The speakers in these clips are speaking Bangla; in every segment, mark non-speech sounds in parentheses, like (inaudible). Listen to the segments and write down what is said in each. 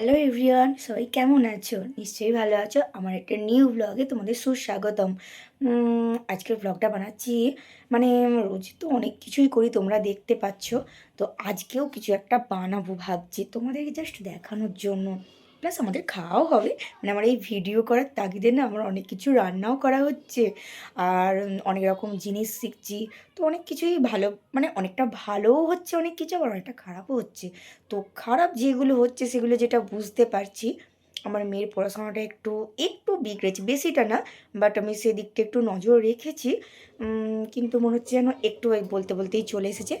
হ্যালো এভরিওয়ান সবাই কেমন আছো? নিশ্চয়ই ভালো আছো। আমার একটা নিউ ব্লগে তোমাদের সুস্বাগতম। আজকের ব্লগটা বানাচ্ছি। মানে রোজ তো অনেক কিছুই করি, তোমরা দেখতে পাচ্ছ। তো আজকেও কিছু একটা বানাবো ভাবছি। তোমাদেরকে জাস্ট দেখানোর জন্য। প্লাস আমাদের খাওয়াও হবে। মানে আমার এই ভিডিও করার তাগিদে না আমার অনেক কিছু রান্নাও করা হচ্ছে। আর অনেক রকম জিনিস শিখছি। তো অনেক কিছুই ভালো মানে অনেকটা ভালোও হচ্ছে অনেক কিছু, আবার অনেকটা খারাপও হচ্ছে। তো খারাপ যেগুলো হচ্ছে সেগুলো যেটা বুঝতে পারছি, আমার মেয়ের পড়াশোনাটা একটু একটু বিগড়েছে বেশিটা না বাট আমি সেদিকটা একটু নজর রেখেছি। কিন্তু মনে হচ্ছে যেন একটু বলতে বলতেই চলে এসেছে।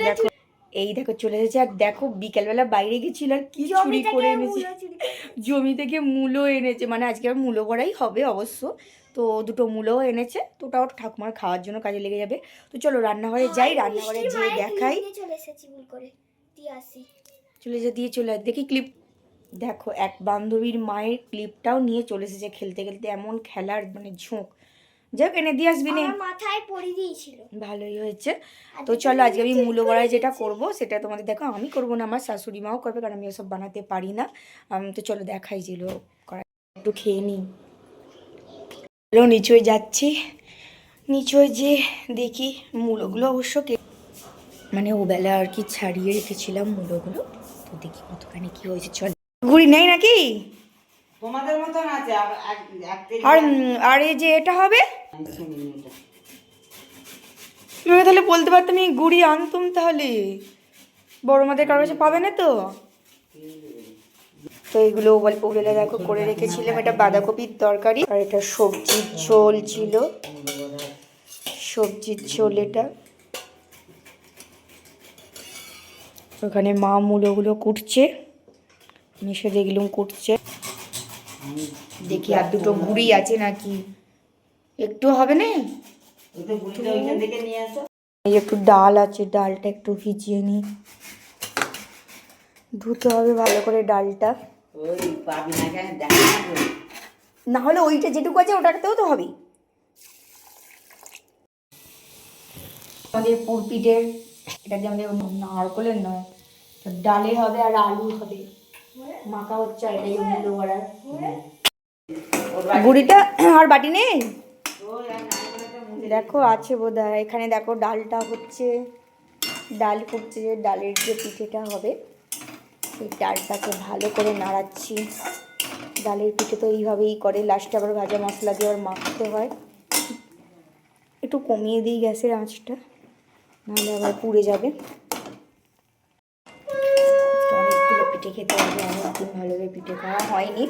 দেখো। এই দেখো চলে এসেছে আর দেখো বিকেলবেলা বাইরে গেছিল আর কি চুরি করে এনেছে। জমি থেকে মূলো এনেছে মানে আজকে আর মূলো করাই হবে অবশ্য। তো দুটো মূলোও এনেছে তো ওটাও ঠাকুমার খাওয়ার জন্য কাজে লেগে যাবে। তো চলো রান্নাঘরে যাই রান্নাঘরে যেয়ে দেখাই। চলে করে দিয়ে চলে যা দিয়ে চলে আয়। দেখি ক্লিপ দেখো এক বান্ধবীর মায়ের ক্লিপটাও নিয়ে চলে এসেছে খেলতে খেলতে এমন খেলার মানে ঝোঁক। যাক এনে দিয়ে আসবি নে। আমার মাথায় পড়ে দিয়েছিল ভালোই হয়েছে। তো চলো আজকে আমি মূলো বড়াই যেটা করব সেটা তোমাদের দেখো আমি করব না আমার শাশুড়ি মাও করবে কারণ আমি ওসব বানাতে পারি না। আম, তো চলো দেখাই যেগুলো করা একটু খেয়ে নিই চলো নিচয় যাচ্ছি। নিচয় যে দেখি মূলোগুলো অবশ্য কে মানে ওবেলা আর কি ছাড়িয়ে রেখেছিলাম মূলোগুলো। তো দেখি কতখানি কি হয়েছে চল। গুড়ি নেই নাকি? তোমাদের মতন আছে আর আর এই যে এটা হবে। তাহলে বলতে পারতাম আমি গুড়ি আনতুম তাহলে। বড় মাদের কারও কাছে পাবে না তো? তো এগুলো অল্প দেখো, করে রেখেছিলাম। এটা বাঁধাকপির তরকারি। আর এটা সবজির ঝোল ছিল। সবজির ঝোল এটা। ওখানে মা মূলোগুলো কুটছে। মিশে দেখলাম কুটছে। দেখি আর দুটো গুড়ি আছে নাকি? একটু হবে না? এই একটু ডাল আছে ডালটা একটু ভিজিয়ে নিই ধুতে হবে ভালো করে ডালটা। না না। না হলে ওইটা যেটুকু আছে ওটাতেও তো হবে আমাদের পুরপিটের এটা যে আমাদের নারকলের নয় তো ডালের হবে আর আলু হবে। মাখা হচ্ছে আর এটাই করার গুড়িটা আর বাটি নেই ওই আর নারকেলটা মুছে দেখো, আছে বোধ এখানে দেখো, ডালটা হচ্ছে, ডাল যে ডালের যে পিঠেটা হবে, সেই ডালটাকে ভালো করে নাড়াচ্ছি। ডালের পিঠে তো এইভাবেই করে, লাস্টে আবার ভাজা মশলা দিয়ে আবার মাখতে হয়। একটু কমিয়ে দিই গ্যাসের আঁচটা, নাহলে আবার পুড়ে যাবে। অনেকগুলো পিঠে খেতে হবে, অনেকদিন ভালোভাবে পিঠে খাওয়া হয়নি।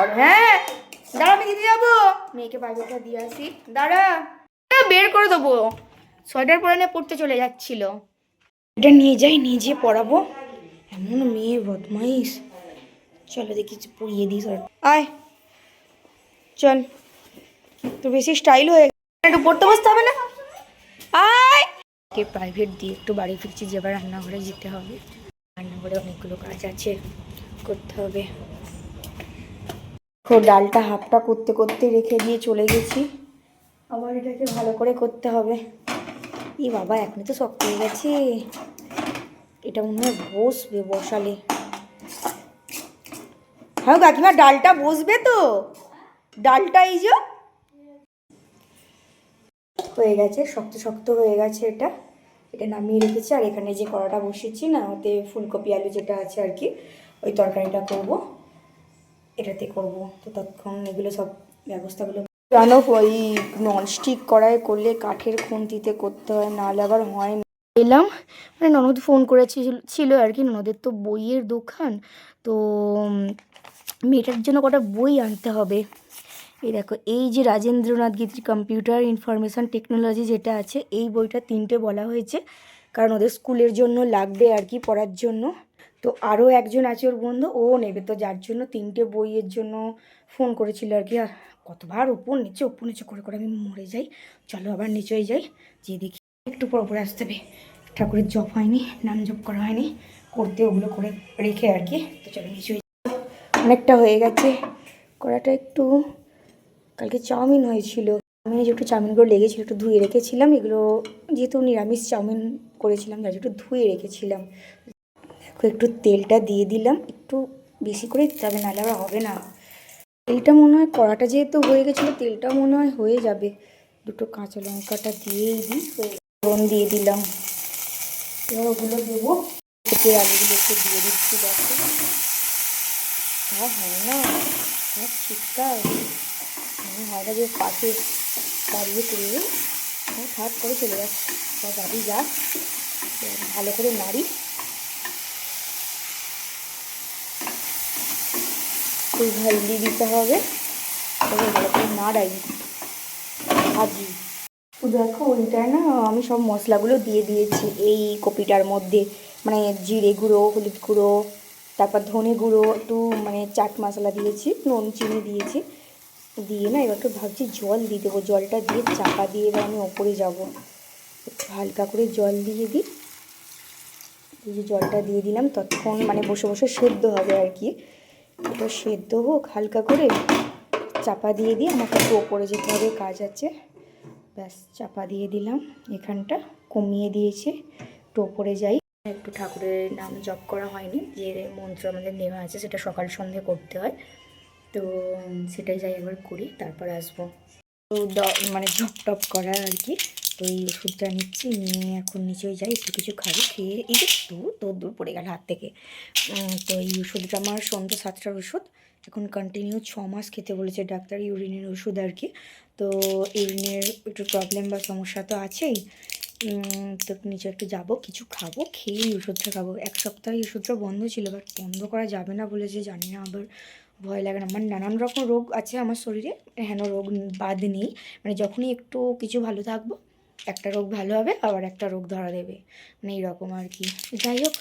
আর হ্যাঁ দাঁড়া, আমি দিতে যাব। মেয়েকে বাইরেটা দিয়ে আসি। দাঁড়া। বের করে দেবো। সোয়েটার পরে নিয়ে পড়তে চলে যাচ্ছিল। এটা নিয়ে যাই নিজে পড়াবো। এমন মেয়ে বদমাইশ। চলো দেখি পড়িয়ে দিই সোয়েটার আয়। চল। তো বেশি স্টাইল হয়ে গেছে। একটু পড়তে বসতে হবে না? আয়। কে প্রাইভেট দিয়ে একটু বাড়ি ফিরছি, যে এবার রান্নাঘরে যেতে হবে। রান্নাঘরে অনেকগুলো কাজ আছে, করতে হবে। ডালটা হাফটা করতে করতে রেখে দিয়ে চলে গেছি। আবার এটাকে ভালো করে করতে হবে। ই বাবা, এখনই তো শক্ত হয়ে গেছে। এটা মনে হয় বসবে বসালে। হ্যাঁ কাকিমা, ডালটা বসবে তো? ডালটা এই যে হয়ে গেছে, শক্ত শক্ত হয়ে গেছে এটা। এটা নামিয়ে রেখেছি, আর এখানে যে কড়াটা বসিয়েছি না, ওতে ফুলকপি, আলু যেটা আছে আর কি, ওই তরকারিটা করব। এটাতে করব। তো তৎক্ষণ এগুলো সব ব্যবস্থাগুলো জানো, ওই ননস্টিক কড়াই করলে কাঠের খুন্তিতে করতে হয়, নাহলে আবার হয় না। এলাম মানে ননদ ফোন করেছিল, ছিল আর কি, ননদের তো বইয়ের দোকান, তো মেয়েটার জন্য কটা বই আনতে হবে। এই দেখো, এই যে রাজেন্দ্রনাথ গীতির কম্পিউটার ইনফরমেশন টেকনোলজি যেটা আছে, এই বইটা তিনটে বলা হয়েছে, কারণ ওদের স্কুলের জন্য লাগবে আর কি, পড়ার জন্য। তো আরও একজন আছে ওর বন্ধু, ও নেবে, তো যার জন্য তিনটে বইয়ের জন্য ফোন করেছিল আর কি কতবার উপর নিচে উপর নিচে করে করে আমি মরে যাই। চলো আবার নিচেই যাই। যে দেখি একটু পর পরে আসতে হবে। ঠাকুরের জপ হয়নি নাম জপ করা হয়নি। করতে ওগুলো করে রেখে আর কি। তো চলো নিচে অনেকটা হয়ে গেছে। কড়াটা একটু, কালকে চাউমিন হয়েছিল। আমি একটু চাউমিনগুলো লেগেছিলো একটু ধুয়ে রেখেছিলাম। এগুলো যেহেতু নিরামিষ চাউমিন করেছিলাম জন্য একটু ধুয়ে রেখেছিলাম। দেখো একটু তেলটা দিয়ে দিলাম। একটু বেশি করে দিতে হবে, নাহলে আবার হবে না। তেলটা মনে হয় কড়াটা যেহেতু হয়ে গেছিল, তেলটা মনে হয় হয়ে যাবে। দুটো কাঁচা লঙ্কাটা দিয়েই দিই ফোড়ন দিয়ে দিলাম। এবার ওগুলো দেবো। পেঁপের আলুগুলো একটু দিয়ে দিচ্ছি, দেখো। হ্যাঁ হয় না সব ঠিকঠাক মনে হয় না যে পাশে দাঁড়িয়ে করবে ঠাট করে চলে যাচ্ছে। বাড়ি যাক ভালো করে নাড়ি। একটু হলদি দিতে হবে। তবে ভালো করে নাড়াই। ভাজি। দেখো ওইটায় না, আমি সব মশলাগুলো দিয়ে দিয়েছি। এই কপিটার মধ্যে মানে জিরে গুঁড়ো, হলুদ গুঁড়ো, তারপর ধনে গুঁড়ো, একটু মানে চাট মশলা দিয়েছি, নুন, চিনি দিয়েছি। দিয়ে না, এবার একটু ভাবছি জল দিয়ে দেবো। জলটা দিয়ে চাপা দিয়ে এবার আমি ওপরে যাব। একটু হালকা করে জল দিয়ে দিই। এই যে জলটা দিয়ে দিলাম, ততক্ষণ মানে বসে বসে সেদ্ধ হবে আর কি। এটা সেদ্ধ হোক, হালকা করে চাপা দিয়ে দিয়ে আমাকে একটু ওপরে যেতে হবে, কাজ আছে। ব্যাস, চাপা দিয়ে দিলাম। এখানটা কমিয়ে দিয়েছে, একটু ওপরে যাই। একটু ঠাকুরের নাম জপ করা হয়নি, যে মন্ত্র আমাদের নেওয়া আছে, সেটা সকাল সন্ধে করতে হয়। তো সেটাই যাই একবার করি, তারপর আসব। তো মানে জপ টপ করা আর কি। তো এই ওষুধটা নিচ্ছি, নিয়ে এখন নিচে যাই, একটু কিছু খাব, খেয়ে এই যে দূর তোর দূর পড়ে গেল হাত থেকে। তো এই ওষুধটা আমার সন্ধ্যে সাতটার ওষুধ, এখন কন্টিনিউ ছ মাস খেতে বলেছে ডাক্তার ইউরিনের ওষুধ আর কি। তো ইউরিনের একটু প্রবলেম বা সমস্যা তো আছেই। তো নিচে একটু যাব, কিছু খাব খেয়ে এই ওষুধটা খাব। এক সপ্তাহ ওষুধটা বন্ধ ছিল বাট বন্ধ করা যাবে না বলেছে, জানি না, আবার ভয় লাগে না। আমার নানান রকম রোগ আছে আমার শরীরে হেন রোগ বাদ নেই। মানে যখনই একটু কিছু ভালো থাকব একটা রোগ ভালো হবে, আবার একটা রোগ ধরা দেবে। মানে এইরকম আর কি। যাই হোক,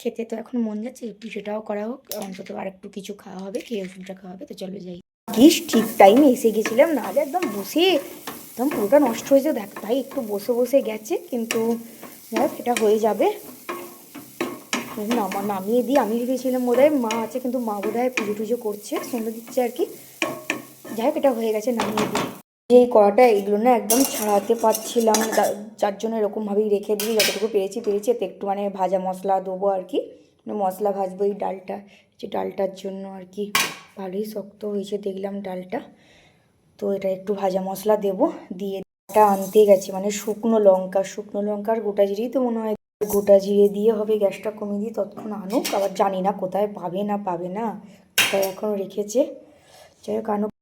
খেতে তো এখন মন যাচ্ছে, একটু সেটাও করা হোক। অন্তত আর একটু কিছু খাওয়া হবে, খেয়ে ওষুধটা খাওয়া হবে, তো চলো যাই। কিস ঠিক টাইমে এসে গেছিলাম, না নাহলে একদম বসে, একদম পুরোটা নষ্ট হয়েছে দেখ, তাই একটু বসে বসে গেছে, কিন্তু দেখ এটা হয়ে যাবে। নামা নামিয়ে দিই আমি ভেবেছিলাম বোধহয় মা আছে, কিন্তু মা বোধহয় পুজো টুজো করছে, সন্ধ্যে দিচ্ছে আর কি। যাই হোক, এটা হয়ে গেছে, নামিয়ে দিই যে এই কড়াটা এগুলো না একদম ছাড়াতে পারছিলাম যার জন্য এরকমভাবেই রেখে দিই, যতটুকু পেরেছি পেরেছি। এতে একটু মানে ভাজা মশলা দেবো আর কি। মানে মশলা ভাজবো এই ডালটা, যে ডালটার জন্য আর কি। ভালোই শক্ত হয়েছে দেখলাম ডালটা। তো এটা একটু ভাজা মশলা দেবো, দিয়ে এটা আনতে গেছে। মানে শুকনো লঙ্কা শুকনো লঙ্কা আর গোটা জিরেই তো মনে হয় গোটা জিরে দিয়ে হবে, গ্যাসটা কমিয়ে দিয়ে ততক্ষণ আনুক। আবার জানি না কোথায় পাবে না পাবে না তাই এখন রেখেছে। যাই হোক, আনুক।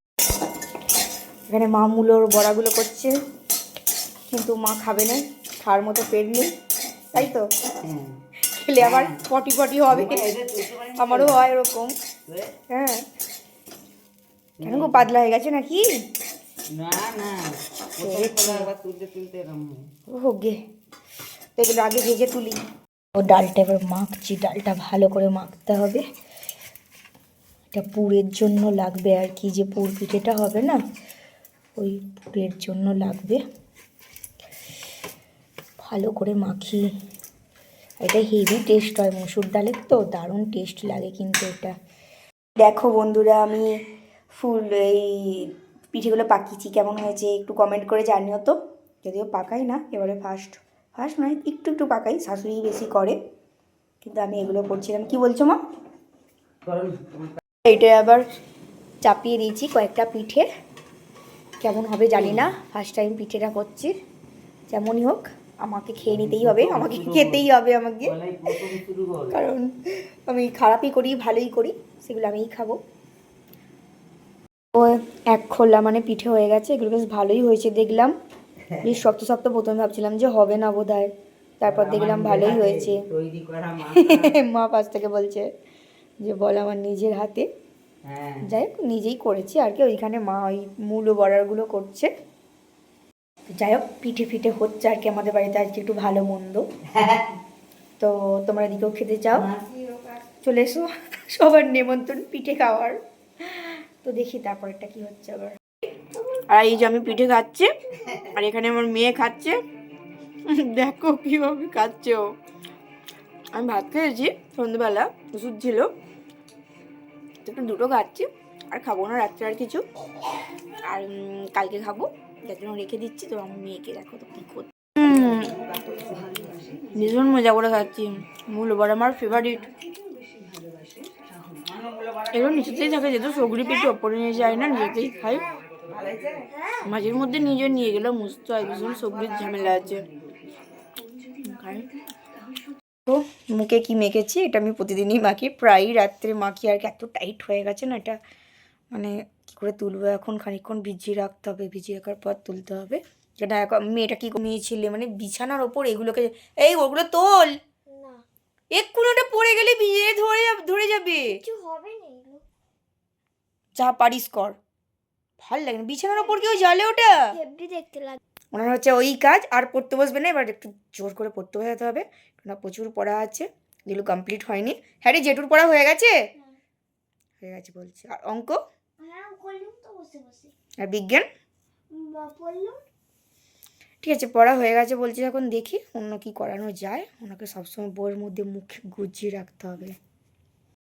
এখানে মা মূলোর বড়াগুলো করছে। কিন্তু মা খাবে না খাওয়ার মতো পেট নেই তাই তো? খেলে আবার পটি পটি হবে। আমারও হয় ওরকম। হ্যাঁ। কেন গো পাতলা হয়ে গেছে নাকি? তো এগুলো আগে ভেজে তুলি। ও ডালটা এবার মাখছি ডালটা ভালো করে মাখতে হবে। এটা পুরের জন্য লাগবে আর কি যে পুর পিঠেটা হবে না? ওই পুরের জন্য লাগবে। ভালো করে মাখি। এটা হেভি টেস্ট হয় মসুর ডালের তো দারুণ টেস্ট লাগে কিন্তু এটা। দেখো বন্ধুরা আমি ফুল এই পিঠেগুলো পাকিয়েছি। কেমন হয়েছে একটু কমেন্ট করে জানিও তো। যদিও পাকাই না এবারে ফার্স্ট ফার্স্ট নয় একটু একটু পাকাই শাশুড়ি বেশি করে। কিন্তু আমি এগুলো করছিলাম। কি বলছো মা? না, আবার চাপিয়ে দিয়েছি কয়েকটা পিঠে। কেমন হবে জানি না। ফার্স্ট টাইম পিঠেটা করছি। যেমনই হোক আমাকে খেয়ে নিতেই হবে আমাকে খেতেই হবে আমাকে। কারণ আমি খারাপই করি ভালোই করি সেগুলো আমিই খাব। ও এক খোলা মানে পিঠে হয়ে গেছে এগুলো বেশ ভালোই হয়েছে দেখলাম। বেশ শক্ত শক্ত প্রথমে ভাবছিলাম যে হবে না বোধ হয় তারপর দেখলাম ভালোই হয়েছে। (laughs) মা পাশ থেকে বলছে যে বল আমার নিজের হাতে। যাই হোক নিজেই করেছি আর কি ওইখানে মা ওই মূল বর্ডারগুলো করছে। যাই হোক পিঠে ফিঠে হচ্ছে আর কি আমাদের বাড়িতে আজকে একটু ভালো মন্দ। তো তোমরা এদিকেও খেতে চাও। চলে এসো সবার নেমন্তন্ন পিঠে খাওয়ার। তো দেখি তারপরেরটা কি হচ্ছে আবার। আর এই যে আমি পিঠে খাচ্ছি আর এখানে আমার মেয়ে খাচ্ছে। দেখো কীভাবে খাচ্ছে ও। আমি ভাত খেয়েছি সন্ধ্যেবেলা ওষুধ ছিল। তো দুটো খাচ্ছি। আর খাব না রাত্রে আর কিছু। আর কালকে খাব। যার জন্য রেখে দিচ্ছি। তো আমার মেয়েকে দেখো তো কী করছে ভীষণ মজা করে খাচ্ছি। মূল বড় আমার ফেভারিট এগুলো নিচেতেই থাকে। যেহেতু সগরি পেটে ওপরে নিয়ে যায় না নিচেতেই খাই। মাঝের মধ্যে নিজে নিয়ে গেলে মুছতে হয়। ভীষণ সগরির ঝামেলা আছে। খাই। তো মুখে কি মেখেছি এটা আমি প্রতিদিনই মাখি। প্রায়ই রাত্রে মাখি আর কি এত টাইট হয়ে গেছে না এটা। মানে কী করে তুলবো এখন? খানিকক্ষণ ভিজিয়ে রাখতে হবে ভিজিয়ে রাখার পর তুলতে হবে। যেটা এখন মেয়েটা কী মেয়েছিলে মানে বিছানার ওপর এগুলোকে এই ওগুলো তোল। এক্ষুনি ওটা পড়ে গেলে ভিজে ধরে ধরে যাবে। যা পারিস কর। ভালো লাগে না। বিছানার ওপর কেউ জালে ওটা। দেখতে লাগে ওনার হচ্ছে ওই কাজ আর পড়তে বসবে না এবার একটু জোর করে পড়তে বসাতে হবে। কেননা প্রচুর পড়া আছে যেগুলো কমপ্লিট হয়নি। হ্যাঁ রে জেঠুর পড়া হয়ে গেছে? হয়ে গেছে বলছে। আর অঙ্ক? হ্যাঁ আর বিজ্ঞান? ঠিক আছে পড়া হয়ে গেছে বলছি এখন দেখি অন্য কি করানো যায়। ওনাকে সবসময় বইয়ের মধ্যে মুখ গুজিয়ে রাখতে হবে।